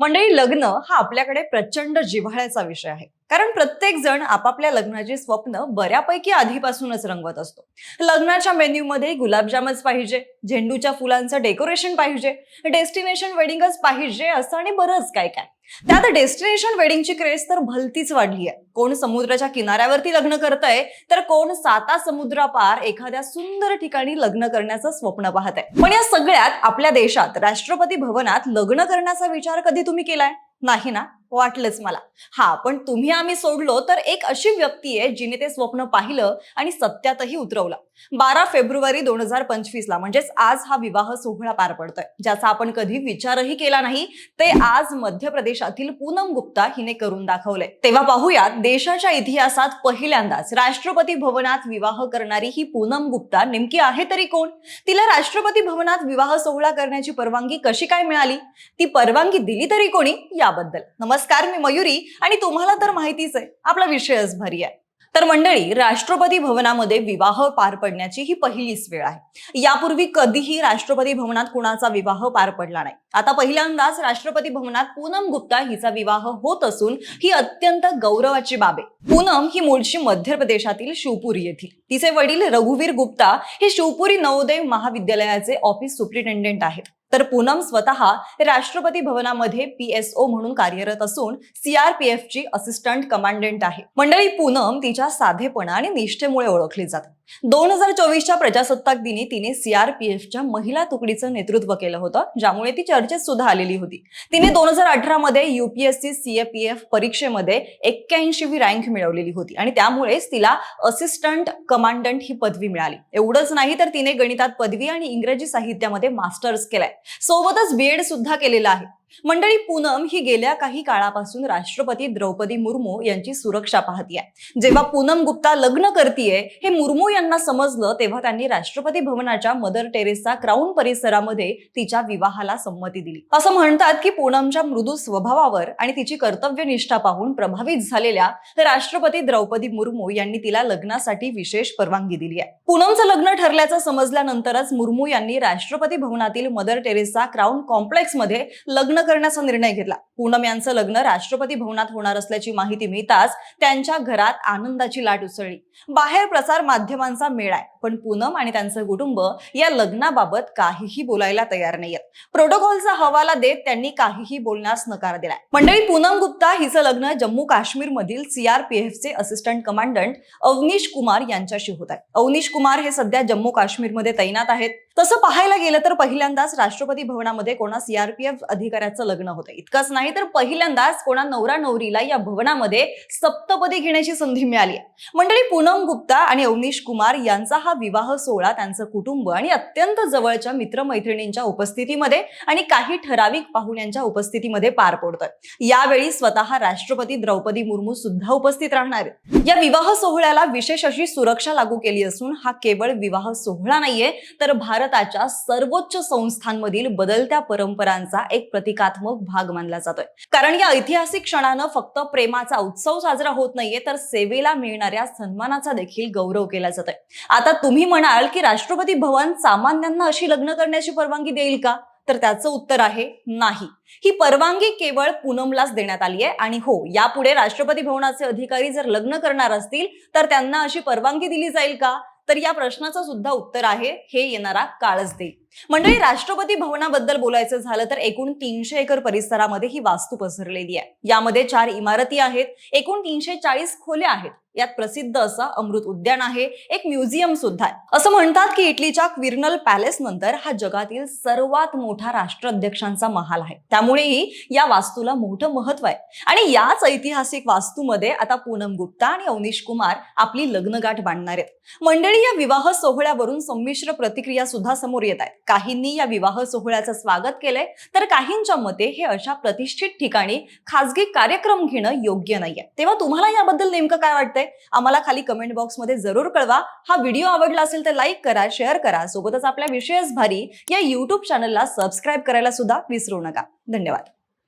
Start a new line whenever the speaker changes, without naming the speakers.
मंडळी लग्न हा आपल्याकडे प्रचंड जिव्हाळ्याचा विषय आहे. कारण प्रत्येक जण आपापल्या लग्नाची स्वप्न बऱ्यापैकी आधीपासूनच रंगवत असतो. लग्नाच्या मेन्यूमध्ये गुलाबजामच पाहिजे झेंडूच्या फुलांचं डेकोरेशन पाहिजे डेस्टिनेशन वेडिंगच पाहिजे असं आणि बरंच काय काय. त्यात डेस्टिनेशन वेडिंगची क्रेज तर भलतीच वाढली आहे. कोण समुद्राच्या किनाऱ्यावरती लग्न करतंय तर कोण साता समुद्रापार एखाद्या सुंदर ठिकाणी लग्न करण्याचं स्वप्न पाहत आहे पण या सगळ्यात आपल्या देशात राष्ट्रपती भवनात लग्न करण्याचा विचार कधी तुम्ही केलाय? नाही ना? वाटलंच मला. हा पण तुम्ही आम्ही सोडलो तर एक अशी व्यक्ती आहे जिने ते स्वप्न पाहिलं आणि सत्यातही उतरवलं. बारा फेब्रुवारी दोन हजार पंचवीस ला म्हणजेच आज हा विवाह सोहळा पार पडतोय. ज्याचा आपण कधी विचारही केला नाही ते आज मध्य प्रदेशातील पूनम गुप्ता हिने करून दाखवलंय. तेव्हा पाहूयात देशाच्या इतिहासात पहिल्यांदाच राष्ट्रपती भवनात विवाह करणारी ही पूनम गुप्ता नेमकी आहे तरी कोण? तिला राष्ट्रपती भवनात विवाह सोहळा करण्याची परवानगी कशी काय मिळाली? ती परवानगी दिली तरी कोणी? याबद्दल. नमस्कार. मी मयुरी आणि तुम्हाला तर माहितीच आहे आपला विषयच भारी आहे. तर मंडळी राष्ट्रपती भवनामध्ये विवाह पार पडण्याची ही पहिलीच वेळ आहे. यापूर्वी कधीही राष्ट्रपती भवनात कुणाचा विवाह पार पडला नाही. आता पहिल्यांदाच राष्ट्रपती भवनात पूनम गुप्ता हिचा विवाह होत असून ही अत्यंत गौरवाची बाब आहे. पूनम ही मूळची मध्य प्रदेशातील शिवपुरी येथील. तिचे वडील रघुवीर गुप्ता हे शिवपुरी नवोदय महाविद्यालयाचे ऑफिस सुप्रिटेंडेंट आहेत. तर पूनम स्वतः राष्ट्रपती भवनामध्ये पीएसओ म्हणून कार्यरत असून सीआरपीएफ ची असिस्टंट कमांडंट आहे. मंडळी पूनम तिच्या साधेपणा आणि निष्ठेमुळे ओळखली जाते दोन हजार चोवीसच्या प्रजासत्ताक दिनी तिने सीआरपीएफच्या महिला तुकडीचं नेतृत्व केलं होतं ज्यामुळे ती चर्चेत सुद्धा आलेली होती. तिने दोन हजार अठरा मध्ये युपीएससी सीएपीएफ परीक्षेमध्ये एक्क्याऐंशीवी रँक मिळवलेली होती आणि त्यामुळेच तिला असिस्टंट कमांडंट ही पदवी मिळाली. एवढंच नाही तर तिने गणितात पदवी आणि इंग्रजी साहित्यामध्ये मास्टर्स केलाय. सोबतच बीएड सुद्धा केलेला आहे. मंडळी पूनम ही गेल्या काही काळापासून राष्ट्रपती द्रौपदी मुर्मू यांची सुरक्षा पाहतीये. जेव्हा पूनम गुप्ता लग्न करतीये हे मुर्मू यांना समजलं तेव्हा त्यांनी राष्ट्रपती भवनाच्या मदर टेरेसा क्राऊन परिसरामध्ये तिच्या विवाहाला संमती दिली. असं म्हणतात की पूनमच्या मृदू स्वभावावर आणि तिची कर्तव्यनिष्ठा पाहून प्रभावित झालेल्या राष्ट्रपती द्रौपदी मुर्मू यांनी तिला लग्नासाठी विशेष परवानगी दिली आहे पूनमचं लग्न ठरल्याचं समजल्यानंतरच मुर्मू यांनी राष्ट्रपती भवनातील मदर टेरेसा क्राऊन कॉम्प्लेक्समध्ये लग्न करण्याचा निर्णय घेतला. पूनम यांचं लग्न राष्ट्रपती भवनात होणार असल्याची माहिती मिळताच त्यांच्या घरात आनंदाची लाट उसळली. बाहेर प्रसार माध्यमांचा मेळ आहे पण पूनम आणि त्यांचं कुटुंब या लग्नाबाबत काहीही बोलायला तयार नाहीयेत. प्रोटोकॉलचा हवाला देत त्यांनी काहीही बोलण्यास नकार दिलाय. मंडळी पूनम गुप्ता हिचं लग्न जम्मू काश्मीर मधील सीआरपीएफचे असिस्टंट कमांडंट अवनीश कुमार यांच्याशी होत आहे. अवनीश कुमार हे सध्या जम्मू काश्मीरमध्ये तैनात आहेत. तसं पाहायला गेलं तर पहिल्यांदाच राष्ट्रपती भवनामध्ये कोणा सीआरपीएफ अधिकाऱ्याचं लग्न होतं. इतकंच नाही तर पहिल्यांदाच कोणा नवरा नवरीला या भवनामध्ये सप्तपदी घेण्याची संधी मिळाली मंडळी पूनम गुप्ता आणि अवनीश कुमार यांचा हा विवाह सोहळा त्यांचं कुटुंब आणि अत्यंत जवळच्या मित्रमैत्रिणींच्या उपस्थितीमध्ये आणि काही ठराविक पाहुण्यांच्या उपस्थितीमध्ये पार पडतोय. यावेळी स्वतः राष्ट्रपती द्रौपदी मुर्मू सुद्धा उपस्थित राहणार या विवाह सोहळ्याला विशेष अशी सुरक्षा लागू केली असून हा केवळ विवाह सोहळा नाहीये तर भारताच्या सर्वोच्च संस्थांमधील बदलत्या परंपरांचा एक प्रतिकात्मक भाग मानला जातोय. कारण या ऐतिहासिक क्षणानं फक्त प्रेमाचा उत्सव साजरा होत नाहीये तर सेवेला मिळणाऱ्या सन्मानाचा देखील गौरव केला जातोय. आता तुम्ही म्हणाल की राष्ट्रपती भवन सामान्यांना अशी लग्न करण्याची परवानगी देईल का? तर त्याचं उत्तर आहे नाही. ही परवानगी केवळ पूनमलाच देण्यात आली आहे. आणि हो यापुढे राष्ट्रपती भवनाचे अधिकारी जर लग्न करणार असतील तर त्यांना अशी परवानगी दिली जाईल का? तर या प्रश्नाचं सुद्धा उत्तर आहे. हे येणारा काळच देईल. मंडळी राष्ट्रपती भवनाबद्दल बोलायचं झालं तर एकूण तीनशे एकर परिसरामध्ये ही वास्तू पसरलेली आहे. यामध्ये चार इमारती आहेत एकूण तीनशे चाळीस खोल्या आहेत. यात प्रसिद्ध असं अमृत उद्यान आहे एक म्युझियम सुद्धा आहे. असं म्हणतात की इटलीच्या क्विर्नल पॅलेस नंतर हा जगातील सर्वात मोठा राष्ट्राध्यक्षांचा महाल आहे. त्यामुळेही या वास्तूला मोठं महत्त्व आहे. आणि याच ऐतिहासिक वास्तूमध्ये आता पूनम गुप्ता आणि अवनीश कुमार आपली लग्नगाठ बांधणार आहेत. मंडळी या विवाह सोहळ्यावरून संमिश्र प्रतिक्रिया सुद्धा समोर येत आहेत. काहींनी या विवाह सोहळ्याचं स्वागत केलंय. तर काहींच्या मते हे अशा प्रतिष्ठित ठिकाणी खासगी कार्यक्रम घेणं योग्य नाहीये. तेव्हा तुम्हाला याबद्दल नेमकं काय वाटतंय? आम्हाला खाली कमेंट बॉक्समध्ये जरूर कळवा. हा व्हिडिओ आवडला असेल तर लाईक करा शेअर करा. सोबतच आपल्या विषयच भारी या युट्यूब चॅनलला सबस्क्राईब करायला सुद्धा विसरू नका. धन्यवाद.